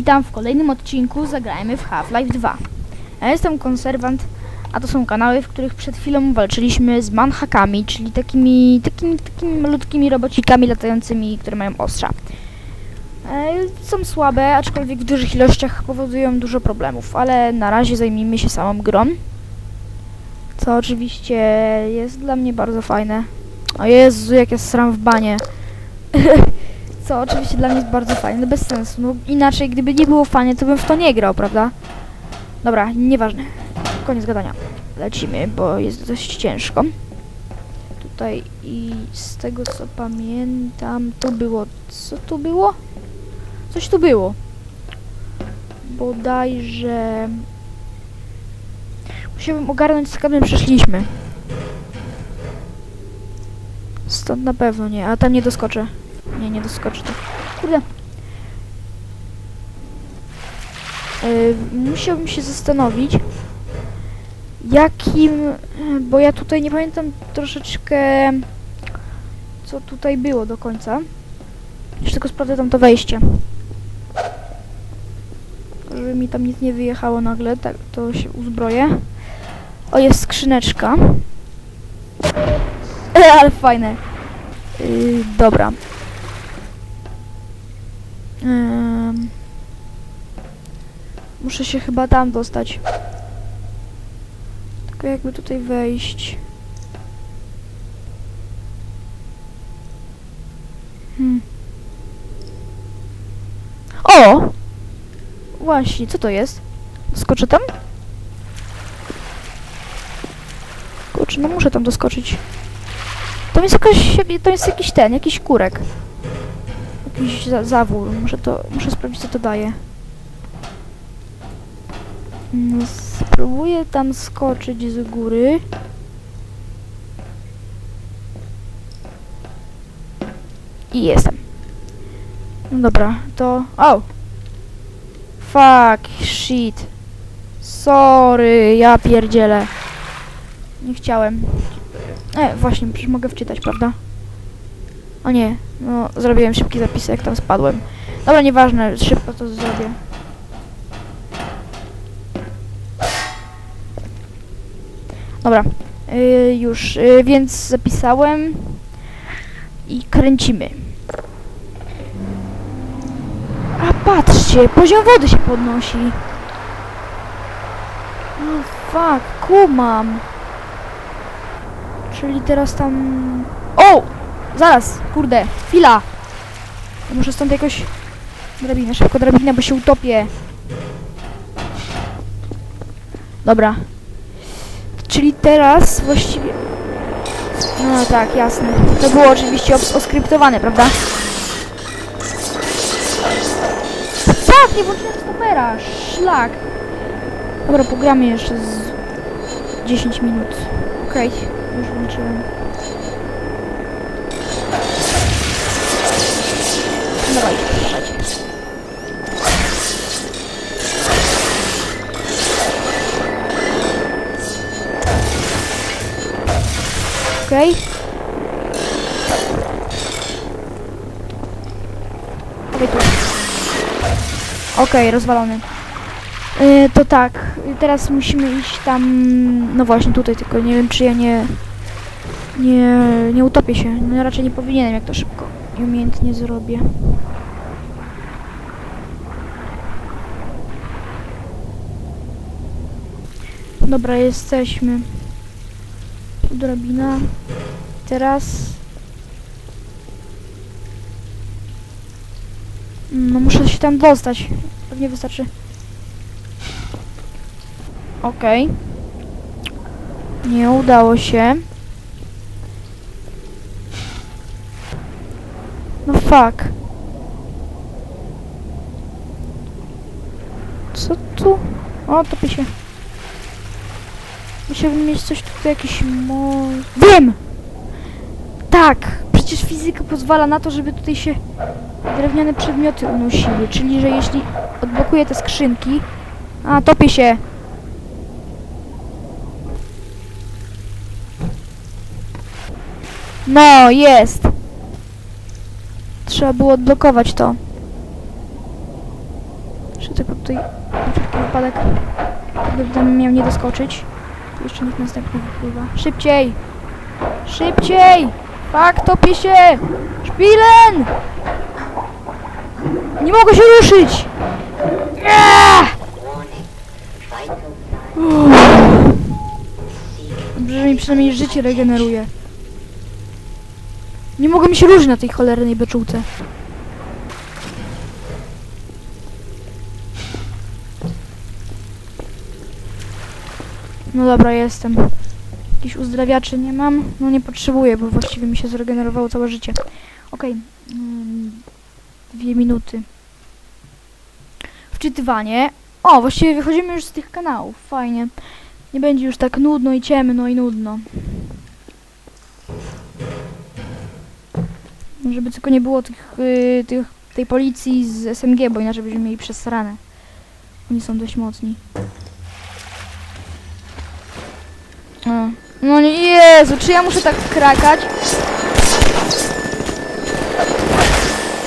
Witam w kolejnym odcinku Zagrajmy w Half-Life 2. Ja jestem konserwant, a to są kanały, w których przed chwilą walczyliśmy z manhakami, czyli takimi, takimi, takimi malutkimi robocikami latającymi, które mają ostrza. E, są słabe, aczkolwiek w dużych ilościach powodują dużo problemów, ale na razie zajmijmy się samą grą. Co oczywiście jest dla mnie bardzo fajne. O Jezu, jak ja sram w banie. Co oczywiście dla mnie jest bardzo fajne, bez sensu. No inaczej, gdyby nie było fajnie, to bym w to nie grał, prawda? Dobra, nieważne. Koniec gadania. Lecimy, bo jest dość ciężko. Tutaj i z tego co pamiętam, to było... Co tu było? Coś tu było. Bodajże... Musiałbym ogarnąć, z którym przeszliśmy. Stąd na pewno nie, a tam nie doskoczę. Nie, nie doskoczy to. Kurde. Yy, musiałbym się zastanowić, jakim... Bo ja tutaj nie pamiętam troszeczkę, co tutaj było do końca. Jeszcze tylko sprawdzę tam to wejście. Żeby mi tam nic nie wyjechało nagle, tak to się uzbroję. O, jest skrzyneczka. E, ale fajne. Yy, dobra. Muszę się chyba tam dostać. Tylko jakby tutaj wejść. Hmm. O! Właśnie, co to jest? Skoczę tam? Kurczę, no muszę tam doskoczyć. To jest jakaś, to jest jakiś ten, jakiś kurek. Jakiś za zawór. Muszę to, muszę sprawdzić co to daje. Mm, Spróbuję tam skoczyć z góry. I jestem. No dobra, to... O! Fuck, shit. Sorry, ja pierdzielę. Nie chciałem. E, właśnie, przecież mogę wczytać, prawda? O nie, no zrobiłem szybki zapis, jak tam spadłem. Dobra, nieważne, szybko to zrobię. Dobra, y, już, y, więc zapisałem i kręcimy. A patrzcie, poziom wody się podnosi. No fuck, kumam. Czyli teraz tam... O! Zaraz, kurde, chwila. Muszę stąd jakoś... Drabinę, szybko drabinę, bo się utopię. Dobra. Czyli teraz właściwie... No tak, jasne. To było oczywiście os- oskryptowane, prawda? Tak, nie włączyłem stopera. Szlak. Dobra, pogramy jeszcze z 10 minut. Okej, już włączyłem. Dawaj, dawajcie. Okej. Okej. Okej, rozwalony. Yy, to tak, teraz musimy iść tam, no właśnie tutaj, tylko nie wiem czy ja nie, nie, nie utopię się, no raczej nie powinienem, jak to szybko umiejętnie zrobię. Dobra, jesteśmy. Tu drabina. Teraz... No muszę się tam dostać. Pewnie wystarczy. Okej. Nie udało się. No fuck. Co tu? O, topi się. Musiałbym mieć coś tutaj, jakiś. Wiem! Tak! Przecież fizyka pozwala na to, żeby tutaj się drewniane przedmioty unosiły. Czyli, że jeśli odblokuję te skrzynki... A, topię się! No, jest! Trzeba było odblokować to. tutaj na wypadek, gdyby tam miał nie doskoczyć. Tu jeszcze nikt następny wypływa. Szybciej! Szybciej! Fak, topię się! Szpilen! Nie mogę się ruszyć! Dobrze, że mi przynajmniej życie regeneruje. Nie mogę mi się ruszyć na tej cholernej beczułce. No dobra, jestem. Jakichś uzdrawiaczy nie mam? No nie potrzebuję, bo właściwie mi się zregenerowało całe życie. Okej. mm, Dwie minuty. Wczytywanie. O, właściwie wychodzimy już z tych kanałów. Fajnie. Nie będzie już tak nudno i ciemno i nudno. Żeby tylko nie było tych, y, tych, tej policji z SMG, bo inaczej będziemy mieli przesrane. Oni są dość mocni. O. No nie, Jezu, czy ja muszę tak krakać?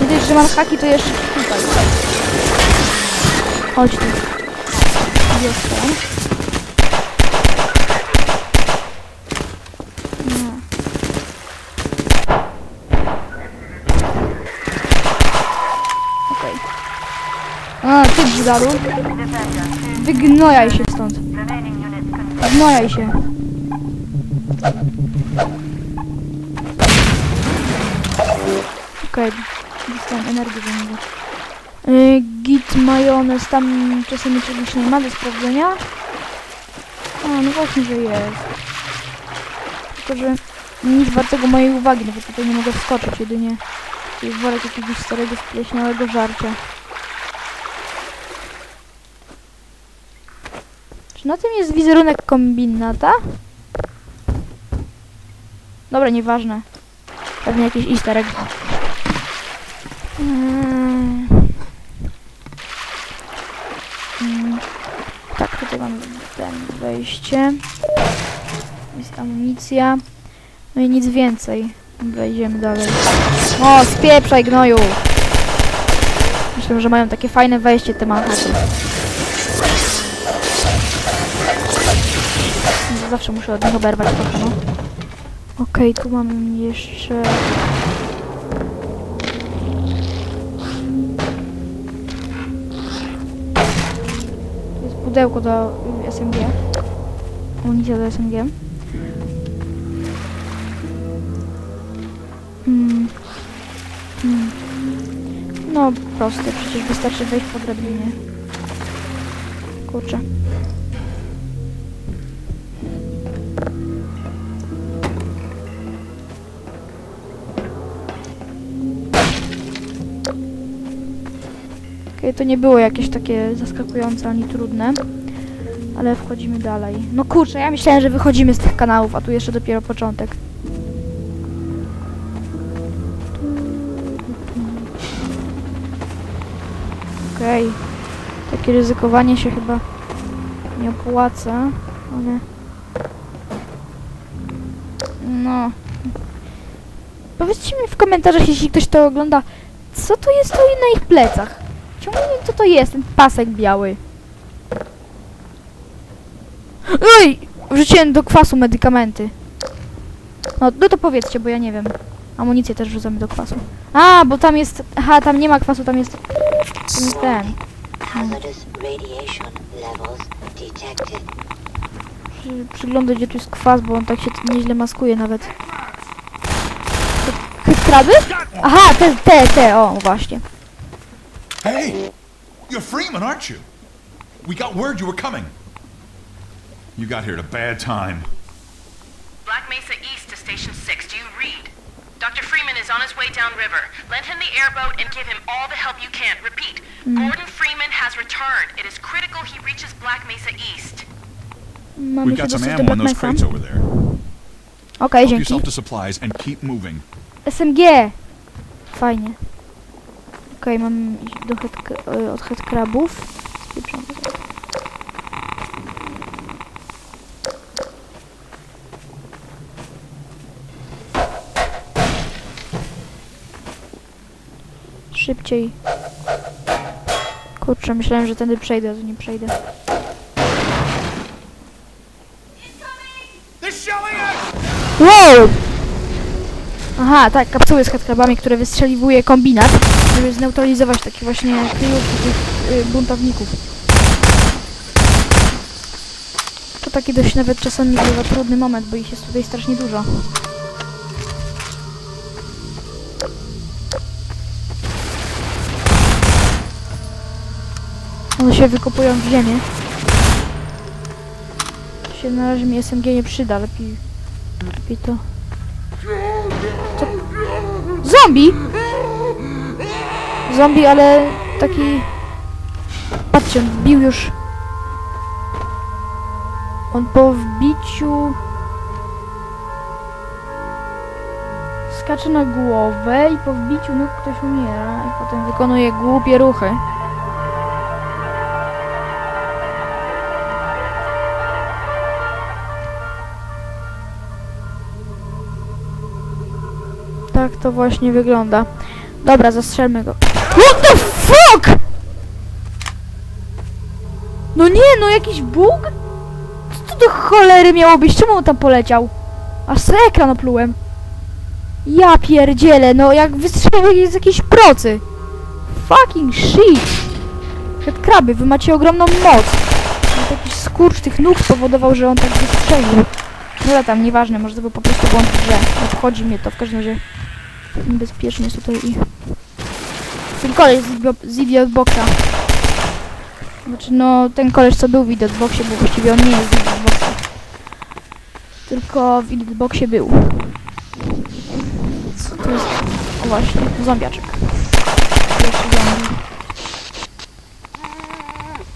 Dość, że mam haki, to jeszcze tutaj. Chodź tu. Jestem. No. Okej. A, ty brzydalu. Wygnojaj się stąd. Wygnojaj się. Okej, dostałem energię do niego. Y, git majonez, tam czasami czegoś nie ma do sprawdzenia. A, no właśnie, że jest. Tylko, że nic wartego mojej uwagi, bo tutaj nie mogę wskoczyć, jedynie jest worek jakiegoś starego, spleśniałego żarcia. Na tym jest wizerunek kombinata? Dobra, nieważne. Pewnie jakiś easter egg. Mm. Mm. Tak, tutaj mamy ten wejście. Jest amunicja. No i nic więcej. Wejdziemy dalej. O, spieprzaj gnoju! Myślę, że mają takie fajne wejście te Manhattan. Zawsze muszę od nich oberwać trochę, no. Okej, tu mamy jeszcze... To jest pudełko do SMG. Amunicja do SMG. Hmm. Hmm. No, proste, przecież wystarczy wejść po drabinie. Kurczę. To nie było jakieś takie zaskakujące ani trudne. Ale wchodzimy dalej. No kurczę, ja myślałem, że wychodzimy z tych kanałów, a tu jeszcze dopiero początek. Okej. Takie ryzykowanie się chyba nie opłaca, ale... No. Powiedzcie mi w komentarzach, jeśli ktoś to ogląda, co to jest tu na ich plecach? Ciągle nie wiem, co to jest, ten pasek biały. Ej! Wrzuciłem do kwasu medykamenty. No, no to powiedzcie, bo ja nie wiem. Amunicję też wrzucamy do kwasu. A, bo tam jest... Aha, tam nie ma kwasu, tam jest... Tam jest ten. Hazardous radiation levels detected. Przy- Przyglądać, gdzie tu jest kwas, bo on tak się nieźle maskuje nawet. Kraby? Aha, te, te, te, o, właśnie. Hey, you're Freeman, aren't you? We got word you were coming. You got here at a bad time. Black Mesa East to Station 6. Do you read? Dr. Freeman is on his way downriver. Lend him the airboat and give him all the help you can. Repeat, hmm. Gordon Freeman has returned. It is critical he reaches Black Mesa East. Mamy We've got some ammo in those crates over there. Okej, Help dzięki. yourself to supplies and keep moving. SMG! Fajnie. Okej, mam iść do head, e, od headcrabów. Szybciej. Kurczę, myślałem, że tędy przejdę, a tu nie przejdę. Wow! Aha, tak, kapsuły z headcrabami, które wystrzeliwuje kombinat, żeby zneutralizować takie właśnie kryjówki tych y, buntowników. To taki dość nawet czasami bywa trudny moment, bo ich jest tutaj strasznie dużo. One się wykopują w ziemię. Się na razie mi SMG nie przyda, lepiej, lepiej to... Co? Zombie! Zombie, ale taki... Patrzcie, on wbił już... On po wbiciu... Skacze na głowę i po wbiciu nóg ktoś umiera i potem wykonuje głupie ruchy. Tak to właśnie wygląda. Dobra, zastrzelmy go. What the fuck? No nie, no jakiś bóg? Co to do cholery miało być? Czemu on tam poleciał? Aż se ekran oplułem. Ja pierdzielę, no jak wystrzelił jest jakiś procy. Fucking shit. Przed kraby, wy macie ogromną moc. Jakiś skurcz tych nóg spowodował, że on tak wystrzelił. No tam, nieważne, może to był po prostu błąd w grze. Obchodzi mnie to, w każdym razie niebezpiecznie jest tutaj i... Ten koleś z, z Idiotboxa. Znaczy no, ten koleś co był w Idiotboxie, bo właściwie on nie jest z Idiotboxa. Tylko w Idiotboxie był. Co to jest? O właśnie, zombiaczek. Pierwszy zombie.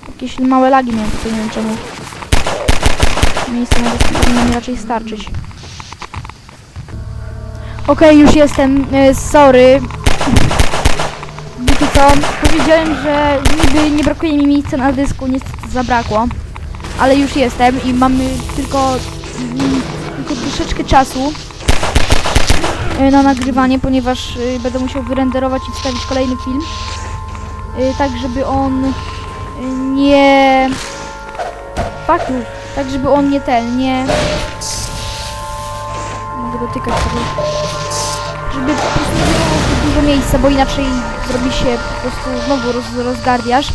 Jakieś małe lagi miałem tutaj, nie wiem czemu. Miejsce na mi raczej starczyć. Okej, już jestem. E, sorry. Co? Powiedziałem, że niby nie brakuje mi miejsca na dysku, niestety zabrakło. Ale już jestem i mamy tylko, mm, tylko troszeczkę czasu e, na nagrywanie, ponieważ e, będę musiał wyrenderować i wstawić kolejny film. E, Tak, żeby on nie... You. Tak, żeby on nie ten, nie... Mogę dotykać tego żeby po prostu nie było dużo miejsca, bo inaczej zrobi się po prostu znowu roz, rozgardiasz.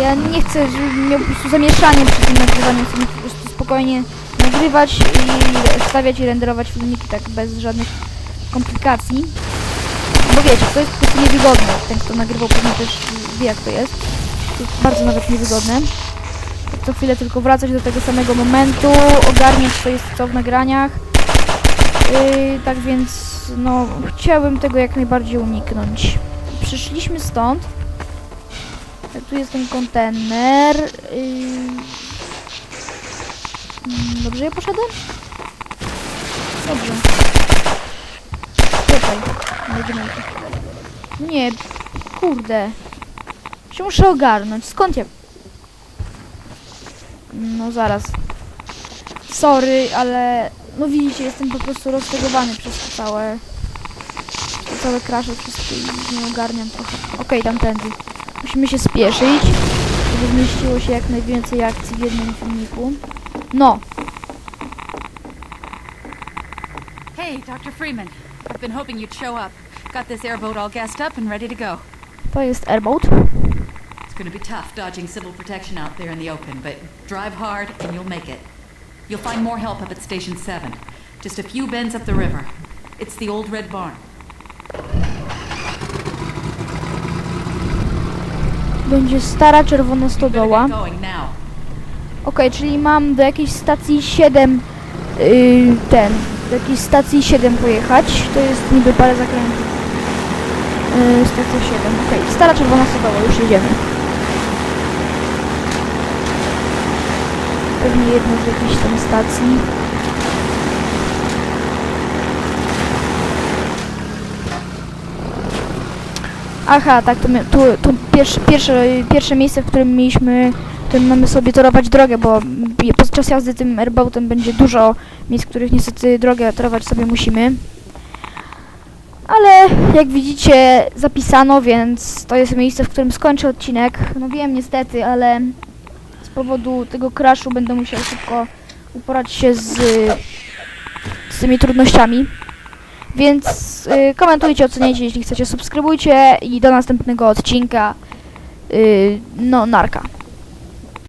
Ja nie chcę, żeby miał po prostu zamieszanie przy tym nagrywaniu, chcę po prostu spokojnie nagrywać i wstawiać i renderować filmiki tak bez żadnych komplikacji. Bo wiecie, to jest po prostu niewygodne. Ten, kto nagrywał pewnie też wie jak to jest. To jest bardzo nawet niewygodne. Co chwilę tylko wracać do tego samego momentu, ogarniać co jest co w nagraniach. Yy, tak więc, no, chciałbym tego jak najbardziej uniknąć. Przyszliśmy stąd. Tu jest ten kontener. Yy... Dobrze ja poszedłem? Dobrze. Jedziemy. Nie, kurde. Się muszę ogarnąć. Skąd ja... No zaraz. Sorry, ale no widzicie, jestem po prostu roztegowany przez to całe to całe krasze wszystkie i nie ogarniam trochę. Okej, tamtędy. Musimy się spieszyć, żeby zmieściło się jak najwięcej akcji w jednym filmiku. No, Hey, Dr. Freeman. I've been hoping you'd show up. Got this airboat all gassed up and ready to go. to jest airboat. It's gonna be tough dodging civil protection out there in the open, but drive hard and you'll make it. You'll find more help up at Station 7. Just a few bends up the river. It's the old red barn. Będzie stara czerwona stodoła. Okej, czyli mam do jakiejś stacji 7 yy, ten, do jakiejś stacji 7 pojechać. To jest niby parę zakrętów. Yy, stacja 7, okej. Stara czerwona stodoła, już jedziemy. Pewnie jedną z jakichś tam stacji. Aha, tak, to, tu, to pierwsze, pierwsze, pierwsze miejsce, w którym mieliśmy, w którym mamy sobie torować drogę, bo podczas jazdy tym airboatem będzie dużo miejsc, w których niestety drogę torować sobie musimy. Ale jak widzicie zapisano, więc to jest miejsce, w którym skończę odcinek. No wiem niestety, ale powodu tego crashu będę musiał szybko uporać się z, z tymi trudnościami. Więc y, komentujcie, oceniajcie, jeśli chcecie, subskrybujcie i do następnego odcinka. Y, no, narka.